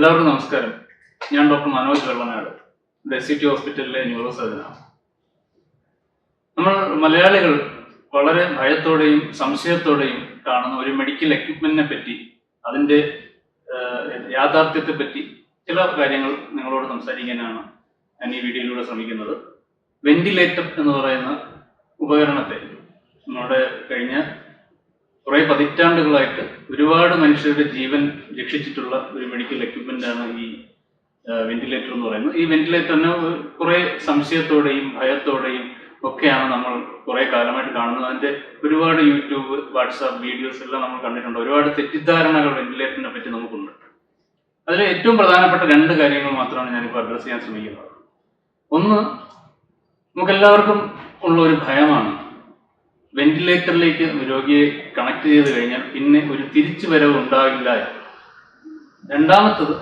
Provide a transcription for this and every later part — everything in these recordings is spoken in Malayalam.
എല്ലാവർക്കും നമസ്കാരം. ഞാൻ ഡോക്ടർ മനോജ് വെള്ളനാട് ഡെസിറ്റി ഹോസ്പിറ്റലിലെ ന്യൂറോ സർജനാണ് നമ്മൾ മലയാളികൾ വളരെ ഭയത്തോടെയും സംശയത്തോടെയും കാണുന്ന ഒരു മെഡിക്കൽ എക്യുപ്മെന്റിനെ പറ്റി അതിന്റെ യാഥാർത്ഥ്യത്തെ പറ്റി ചില കാര്യങ്ങൾ നിങ്ങളോട് സംസാരിക്കാനാണ് ഞാൻ ഈ വീഡിയോയിലൂടെ ശ്രമിക്കുന്നത്. വെന്റിലേറ്റർ എന്ന് പറയുന്ന ഉപകരണത്തെ നമ്മുടെ കഴിഞ്ഞ കുറെ പതിറ്റാണ്ടുകളായിട്ട് ഒരുപാട് മനുഷ്യരുടെ ജീവൻ രക്ഷിച്ചിട്ടുള്ള ഒരു മെഡിക്കൽ എക്യുപ്മെന്റ് ആണ് ഈ വെന്റിലേറ്റർ എന്ന് പറയുന്നത്. ഈ വെന്റിലേറ്ററിന് കുറെ സംശയത്തോടെയും ഭയത്തോടെയും ഒക്കെയാണ് നമ്മൾ കുറെ കാലമായിട്ട് കാണുന്നത്. അതിന്റെ ഒരുപാട് യൂട്യൂബ് വാട്സാപ്പ് വീഡിയോസ് എല്ലാം നമ്മൾ കണ്ടിട്ടുണ്ട്. ഒരുപാട് തെറ്റിദ്ധാരണകൾ വെന്റിലേറ്ററിനെ പറ്റി നമുക്കുണ്ട്. അതിൽ ഏറ്റവും പ്രധാനപ്പെട്ട രണ്ട് കാര്യങ്ങൾ മാത്രമാണ് ഞാനിപ്പോൾ അഡ്രസ് ചെയ്യാൻ ശ്രമിക്കുന്നത്. ഒന്ന് നമുക്കെല്ലാവർക്കും ഉള്ള ഒരു ഭയമാണ് വെന്റിലേറ്ററിലേക്ക് രോഗിയെ കണക്ട് ചെയ്ത് കഴിഞ്ഞാൽ പിന്നെ ഒരു തിരിച്ചു വരവ് ഉണ്ടാകില്ല. രണ്ടാമത്തത്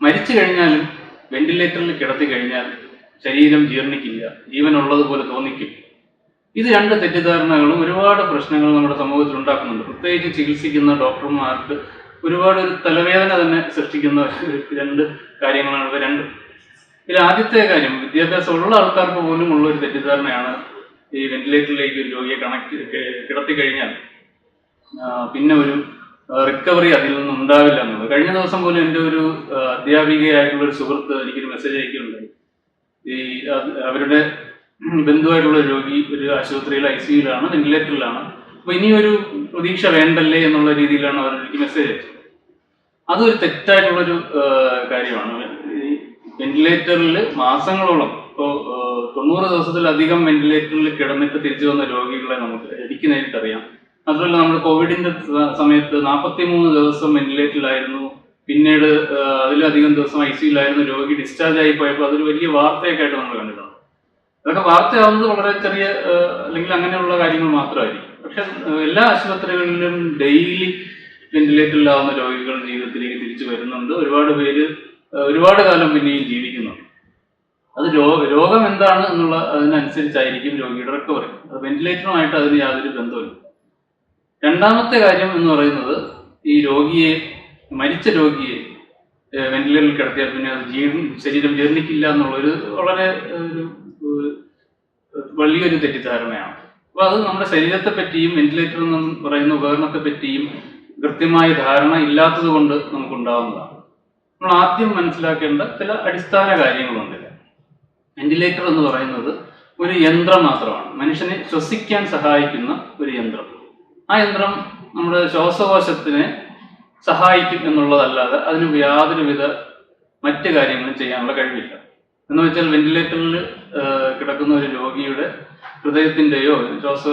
മരിച്ചു കഴിഞ്ഞാലും വെന്റിലേറ്ററിൽ കിടത്തി കഴിഞ്ഞാൽ ശരീരം ജീർണിക്കില്ല. ജീവനുള്ളതുപോലെ തോന്നിക്കും ഇത് രണ്ട് തെറ്റിദ്ധാരണകളും ഒരുപാട് പ്രശ്നങ്ങൾ നമ്മുടെ സമൂഹത്തിൽ ഉണ്ടാക്കുന്നുണ്ട്. പ്രത്യേകിച്ച് ചികിത്സിക്കുന്ന ഡോക്ടർമാർക്ക് ഒരുപാട് ഒരു തലവേദന തന്നെ സൃഷ്ടിക്കുന്ന രണ്ട് കാര്യങ്ങളാണ് ഇവ രണ്ടും. ഇതിൽ ആദ്യത്തെ കാര്യം വിദ്യാഭ്യാസമുള്ള ആൾക്കാർക്ക് പോലും ഉള്ള ഒരു തെറ്റിദ്ധാരണയാണ് ഈ വെന്റിലേറ്ററിലേക്ക് ഒരു രോഗിയെ കണക്ട് കിടത്തി കഴിഞ്ഞാൽ പിന്നെ ഒരു റിക്കവറി അതിൽ നിന്നും ഉണ്ടാവില്ല എന്നുള്ളത്. കഴിഞ്ഞ ദിവസം പോലും എന്റെ ഒരു അധ്യാപികയായിട്ടുള്ള ഒരു സുഹൃത്ത് എനിക്കൊരു മെസ്സേജ് അയക്കുന്നുണ്ടായി ഈ അവരുടെ ബന്ധുവായിട്ടുള്ള രോഗി ഒരു ആശുപത്രിയിൽ ഐ സിയിലാണ് വെന്റിലേറ്ററിലാണ് അപ്പൊ ഇനിയൊരു പ്രതീക്ഷ വേണ്ടല്ലേ എന്നുള്ള രീതിയിലാണ് അവർ എനിക്ക് മെസ്സേജ് അയച്ചത്. അതൊരു തെറ്റായിട്ടുള്ളൊരു കാര്യമാണ്. വെന്റിലേറ്ററിൽ മാസങ്ങളോളം ഇപ്പോൾ തൊണ്ണൂറ് ദിവസത്തിലധികം വെന്റിലേറ്ററിൽ കിടന്നിട്ട് തിരിച്ചു വന്ന രോഗികളെ നമുക്ക് എനിക്ക് നേരിട്ടറിയാം. മാത്രമല്ല നമ്മൾ കോവിഡിന്റെ സമയത്ത് നാൽപ്പത്തി മൂന്ന് ദിവസം വെന്റിലേറ്ററിലായിരുന്നു പിന്നീട് അതിലധികം ദിവസം ഐ സിയിലായിരുന്നു രോഗി ഡിസ്ചാർജ് ആയി പോയപ്പോൾ അതൊരു വലിയ വാർത്തയൊക്കെ ആയിട്ട് നമ്മൾ കണ്ടിട്ടുണ്ട്. അതൊക്കെ വാർത്തയാവുന്നത് വളരെ ചെറിയ അല്ലെങ്കിൽ അങ്ങനെയുള്ള കാര്യങ്ങൾ മാത്രമായിരിക്കും. പക്ഷെ എല്ലാ ആശുപത്രികളിലും ഡെയിലി വെന്റിലേറ്ററിലാവുന്ന രോഗികൾ ജീവിതത്തിലേക്ക് തിരിച്ചു വരുന്നുണ്ട്. ഒരുപാട് പേര് ഒരുപാട് കാലം പിന്നെയും ജീവിക്കുന്നുണ്ട്. അത് രോഗ എന്താണ് എന്നുള്ള അതിനനുസരിച്ചായിരിക്കും രോഗിയുടെ റിക്കവറി അത് വെന്റിലേറ്ററുമായിട്ട് അതിന് യാതൊരു ബന്ധമില്ല രണ്ടാമത്തെ കാര്യം എന്ന് പറയുന്നത് ഈ രോഗിയെ മരിച്ച രോഗിയെ വെന്റിലേറ്ററിൽ കിടത്തിയാൽ പിന്നെ അത് ജീർ ശരീരം ജീർണിക്കില്ല എന്നുള്ളൊരു വളരെ ഒരു വലിയൊരു തെറ്റിദ്ധാരണയാണ്. അപ്പോൾ അത് നമ്മുടെ ശരീരത്തെ പറ്റിയും വെന്റിലേറ്റർ എന്ന് പറയുന്ന ഉപകരണത്തെ പറ്റിയും കൃത്യമായ ധാരണ ഇല്ലാത്തത് കൊണ്ട് നമുക്കുണ്ടാവുന്നതാണ്. നമ്മൾ ആദ്യം മനസ്സിലാക്കേണ്ട ചില അടിസ്ഥാന കാര്യങ്ങളുണ്ട്. വെന്റിലേറ്റർ എന്ന് പറയുന്നത് ഒരു യന്ത്രം മാത്രമാണ്. മനുഷ്യനെ ശ്വസിക്കാൻ സഹായിക്കുന്ന ഒരു യന്ത്രം. ആ യന്ത്രം നമ്മുടെ ശ്വാസകോശത്തിനെ സഹായിക്കും എന്നുള്ളതല്ലാതെ അതിന് യാതൊരുവിധ മറ്റ് കാര്യങ്ങളും ചെയ്യാനുള്ള കഴിവില്ല. എന്ന് വെച്ചാൽ വെന്റിലേറ്ററിൽ കിടക്കുന്ന ഒരു രോഗിയുടെ ഹൃദയത്തിന്റെയോ ശ്വാസ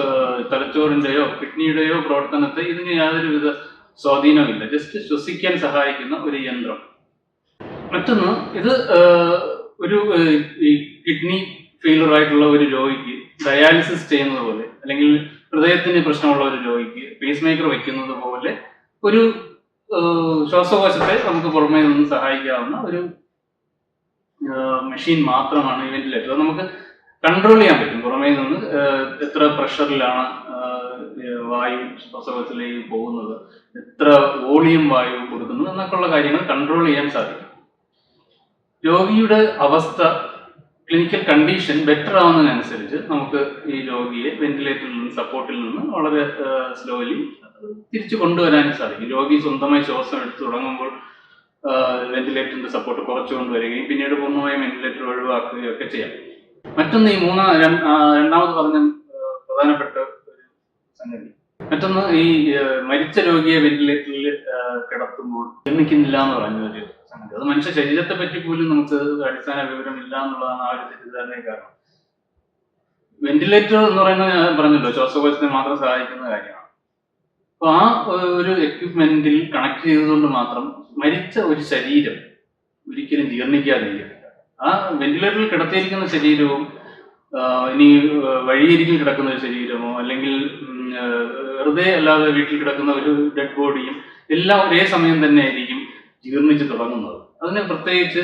തലച്ചോറിന്റെയോ കിഡ്നിയുടെയോ പ്രവർത്തനത്തെ ഇതിന് യാതൊരുവിധ സ്വാധീനമില്ല ജസ്റ്റ് ശ്വസിക്കാൻ സഹായിക്കുന്ന ഒരു യന്ത്രം. മറ്റൊന്ന് ഇത് ഒരു ഈ കിഡ്നി ഫെയിലർ ആയിട്ടുള്ള ഒരു രോഗിക്ക് ഡയാലിസിസ് ചെയ്യുന്നത് പോലെ അല്ലെങ്കിൽ ഹൃദയത്തിന് പ്രശ്നമുള്ള ഒരു രോഗിക്ക് പേസ് മേക്കർ വെക്കുന്നത് പോലെ ഒരു ശ്വാസകോശത്തെ നമുക്ക് പുറമേ നിന്ന് സഹായിക്കാവുന്ന ഒരു മെഷീൻ മാത്രമാണ് ഈ അത് നമുക്ക് കൺട്രോൾ ചെയ്യാൻ പറ്റും. പുറമേ നിന്ന് എത്ര പ്രഷറിലാണ് വായു ശ്വാസകോശത്തിലേക്ക് പോകുന്നത് എത്ര വോളിയം വായു കൊടുക്കുന്നത് എന്നൊക്കെയുള്ള കാര്യങ്ങൾ കൺട്രോൾ ചെയ്യാൻ സാധിക്കും. രോഗിയുടെ അവസ്ഥ ക്ലിനിക്കൽ കണ്ടീഷൻ ബെറ്റർ ആവുന്നതിനനുസരിച്ച് നമുക്ക് ഈ രോഗിയെ വെന്റിലേറ്ററിൽ നിന്ന് സപ്പോർട്ടിൽ നിന്ന് വളരെ സ്ലോലി തിരിച്ചു കൊണ്ടുവരാൻ സാധിക്കും. രോഗി സ്വന്തമായി ശ്വാസം എടുത്തു തുടങ്ങുമ്പോൾ വെന്റിലേറ്ററിന്റെ സപ്പോർട്ട് കുറച്ചു കൊണ്ടുവരികയും പിന്നീട് പൂർണമായും വെന്റിലേറ്റർ ഒഴിവാക്കുകയും ഒക്കെ ചെയ്യാം. മറ്റൊന്ന് ഈ മൂന്നാ രണ്ടാമത് പറഞ്ഞ പ്രധാനപ്പെട്ട ഒരു സംഗതി. മറ്റൊന്ന് ഈ മരിച്ച രോഗിയെ വെന്റിലേറ്ററിൽ കിടത്തുമ്പോൾ ജന്മിക്കുന്നില്ല എന്ന് പറഞ്ഞ സംഗതി അത് മനുഷ്യ ശരീരത്തെ പറ്റി പോലും നമുക്ക് അടിസ്ഥാന വിവരം ഇല്ല എന്നുള്ളതാണ് ആ ഒരു തെറ്റിദ്ധാരണയും കാരണം. വെന്റിലേറ്റർ എന്ന് പറയുന്നത് ഞാൻ പറഞ്ഞല്ലോ ശ്വാസകോശത്തെ മാത്രം സഹായിക്കുന്ന കാര്യമാണ്. അപ്പൊ ആ ഒരു എക്യുപ്മെന്റിൽ കണക്ട് ചെയ്തതുകൊണ്ട് മാത്രം മരിച്ച ഒരു ശരീരം ഒരിക്കലും ജീർണിക്കാതിരിക്കും ആ വെന്റിലേറ്ററിൽ കിടത്തിയിരിക്കുന്ന ശരീരവും ഇനി വഴിയരികിൽ കിടക്കുന്ന ഒരു ശരീരമോ അല്ലെങ്കിൽ വെറുതെ അല്ലാതെ വീട്ടിൽ കിടക്കുന്ന ഒരു ഡെഡ് ബോഡിയും എല്ലാം ഒരേ സമയം തന്നെ ആയിരിക്കും ജീർണിച്ച് തുടങ്ങുന്നത്. അതിന് പ്രത്യേകിച്ച്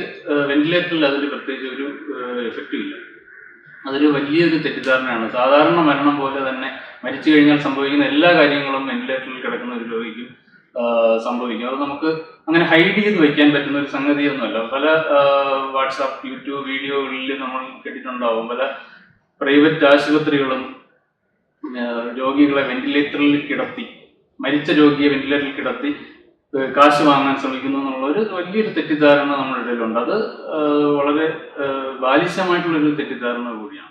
വെന്റിലേറ്ററിൽ അതിന് പ്രത്യേകിച്ച് ഒരു എഫക്റ്റും ഇല്ല. അതൊരു വലിയൊരു തെറ്റിദ്ധാരണയാണ്. സാധാരണ മരണം പോലെ തന്നെ മരിച്ചു കഴിഞ്ഞാൽ സംഭവിക്കുന്ന എല്ലാ കാര്യങ്ങളും വെന്റിലേറ്ററിൽ കിടക്കുന്ന ഒരു രോഗിക്കും സംഭവിക്കും. അത് നമുക്ക് അങ്ങനെ ഹൈഡ് ചെയ്ത് വയ്ക്കാൻ പറ്റുന്ന ഒരു സംഗതിയൊന്നുമല്ല. പല വാട്സാപ്പ് യൂട്യൂബ് വീഡിയോകളിൽ നമ്മൾ കേട്ടിട്ടുണ്ടാവും. പല പ്രൈവറ്റ് ആശുപത്രികളും രോഗികളെ വെന്റിലേറ്ററിൽ കിടത്തി മരിച്ച രോഗിയെ വെന്റിലേറ്ററിൽ കിടത്തി കാശ് വാങ്ങാൻ ശ്രമിക്കുന്നു എന്നുള്ള ഒരു വലിയൊരു തെറ്റിദ്ധാരണ നമ്മുടെ ഇടയിലുണ്ട്. അത് വളരെ ബാലിശമായിട്ടുള്ളൊരു തെറ്റിദ്ധാരണ കൂടിയാണ്.